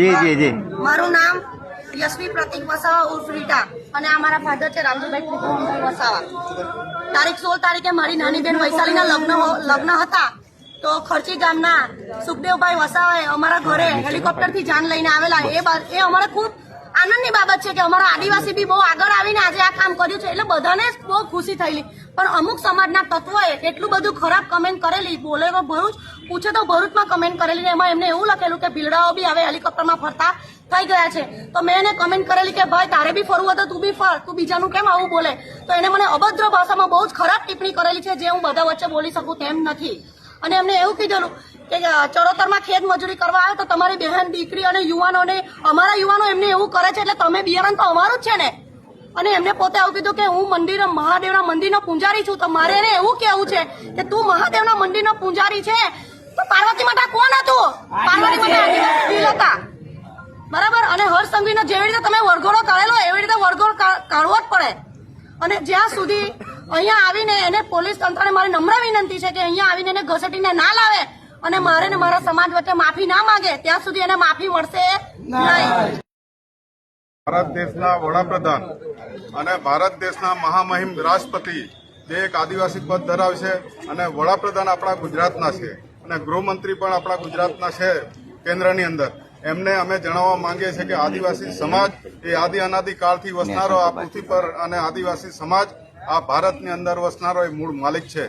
જી જી જી. મારું નામ યશવી પ્રતિક વસાવા ઉર્ફ અને અમારા મારા ફાધર છે રામજીભાઈ વસાવા. તારીખ સોળ તારીખે મારી નાની બેન વૈશાલીના લગ્ન લગ્ન હતા તો ખર્ચી ગામના સુખદેવભાઈ વસાવાએ અમારા ઘરે હેલિકોપ્ટરથી જાન લઈને આવેલા. એ એ અમારે ખૂબ આનંદની બાબત છે કે અમારા આદિવાસી બી બહુ આગળ આવીને આજે આ કામ કર્યું છે. એટલે બધાને બહુ ખુશી થયેલી. પણ અમુક સમાજના તત્વોએ એટલું બધું ખરાબ કમેન્ટ કરેલી બોલે તો ભરૂચ, પૂછે તો ભરૂચમાં કમેન્ટ કરેલી ને એમાં એમને એવું લખેલું કે ભીલડાઓ બી હવે હેલિકોપ્ટરમાં ફરતા થઈ ગયા છે. તો મેં એને કમેન્ટ કરેલી કે, ભાઈ, તારે બી ફરવું હતું તું બી ફર, તું બીજાનું કેમ આવું બોલે? તો એને મને અભદ્ર ભાષામાં બહુ જ ખરાબ ટિપ્પણી કરેલી છે, જે હું બધા વચ્ચે બોલી શકું તેમ નથી. અને એમને એવું કીધેલું કે ચરોતરમાં ખેત મજૂરી કરવા આવે તો તમારી બહેન, દીકરી અને યુવાનોને, અમારા યુવાનો એમને એવું કરે છે એટલે તમે બિયારણ તો અમારું જ છે ને. અને એમને પોતે આવું કીધું કે, હું મંદિર, મહાદેવના મંદિરનો પૂંજારી છું. તો મારે એને એવું કેવું છે કે, તું મહાદેવના મંદિરનો પૂંજારી છે? તો પાર્વતી માતા કોણ હતું? પાર્વતી માતા બરાબર? અને હર સંઘવીનો જેવી રીતે તમે વરઘોડો કાઢેલો, એવી રીતે વરઘોડો કાઢવો જ પડે. અને જ્યાં સુધી અહીંયા આવીને એને પોલીસ તંત્રને મારી નમ્ર વિનંતી છે કે અહીંયા આવીને એને ઘસેટીને ના લાવે અને મારે ને મારા સમાજ વચ્ચે માફી ના માંગે, ત્યાં સુધી એને માફી મળશે નહીં. ભારત દેશના વડાપ્રધાન અને ભારત દેશના મહામહિમ રાષ્ટ્રપતિ જે એક આદિવાસી પદ ધરાવશે અને વડાપ્રધાન આપણા ગુજરાતના છે અને ગૃહમંત્રી પણ આપણા ગુજરાતના છે કેન્દ્રની અંદર. એમને અમે જણાવવા માંગીએ છીએ કે આદિવાસી સમાજ એ આદિ અનાદિ કાળથી વસનારો આ પૃથ્વી પર અને આદિવાસી સમાજ આ ભારતની અંદર વસનારો એ મૂળ માલિક છે.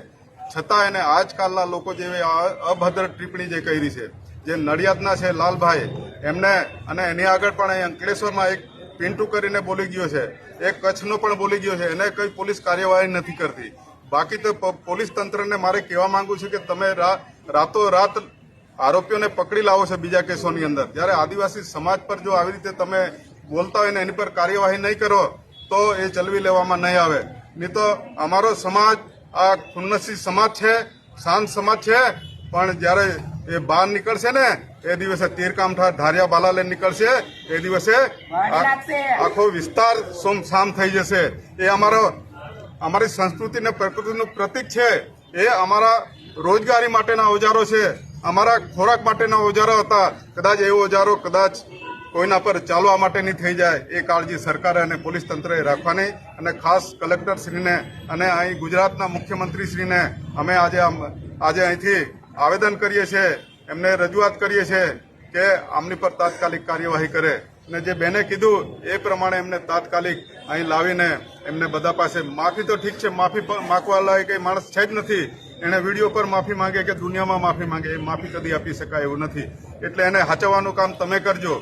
છતાં એને આજકાલના લોકો જેવી અભદ્ર ટિપ્પણી જે કરી છે, જે નડિયાદના છે લાલભાઈ, એમને અને એની આગળ પણ અહીં અંકલેશ્વરમાં એક પિન્ટુ કરીને બોલી ગયો છે, એક કચ્છનો પણ બોલી ગયો છે, એને કઈ પોલીસ કાર્યવાહી નથી કરતી. બાકી તો પોલીસ તંત્રને મારે કહેવા માંગુ છું કે તમે રાતોરાત રાતો રાત આરોપીઓને પકડી લાવો છો બીજા કેસોની અંદર. જ્યારે આદિવાસી સમાજ પર જો આવી રીતે તમે બોલતા હોય ને એની પર કાર્યવાહી નહીં કરો, તો એ ચલવી લેવામાં નહીં આવે. નહીં તો અમારો સમાજ આ ખુન્નસી સમાજ છે શાંત સમાજ છે પણ જ્યારે એ બહાર નીકળશે ને એ દિવસે તીરકામઠા ધારિયા બાલા લઈને નીકળશે એ દિવસે આખો વિસ્તાર સોમસામ થઈ જશે. એ અમારો અમારી સંસ્કૃતિ અને પ્રકૃતિનું પ્રતિક છે. એ અમારા રોજગારી માટેના ઓજારો છે. અમારા ખોરાક માટેના ઓજારો હતા. કદાચ એ ઓજારો કદાચ કોઈના પર ચાલવા માટેની થઈ જાય એ કાળજી સરકારે અને પોલીસ તંત્રએ રાખવાની અને ખાસ કલેક્ટરશ્રીને અને અહીં ગુજરાતના મુખ્યમંત્રી શ્રીને અમે આજે આજે અહીંથી આવેદન કરીએ છીએ, એમને રજૂઆત કરીએ છીએ કે આમની પર તાત્કાલિક કાર્યવાહી કરે. અને જે બેને કીધું એ પ્રમાણે એમને તાત્કાલિક અહીં લાવીને એમને બધા પાસે માફી તો ઠીક છે, માફી માગવા લાયક કંઈ માણસ છે જ નથી. એણે વીડિયો પર માફી માંગે કે દુનિયામાં માફી માંગે એ માફી કદી આપી શકાય એવું નથી. એટલે એને હાચવવાનું કામ તમે કરજો.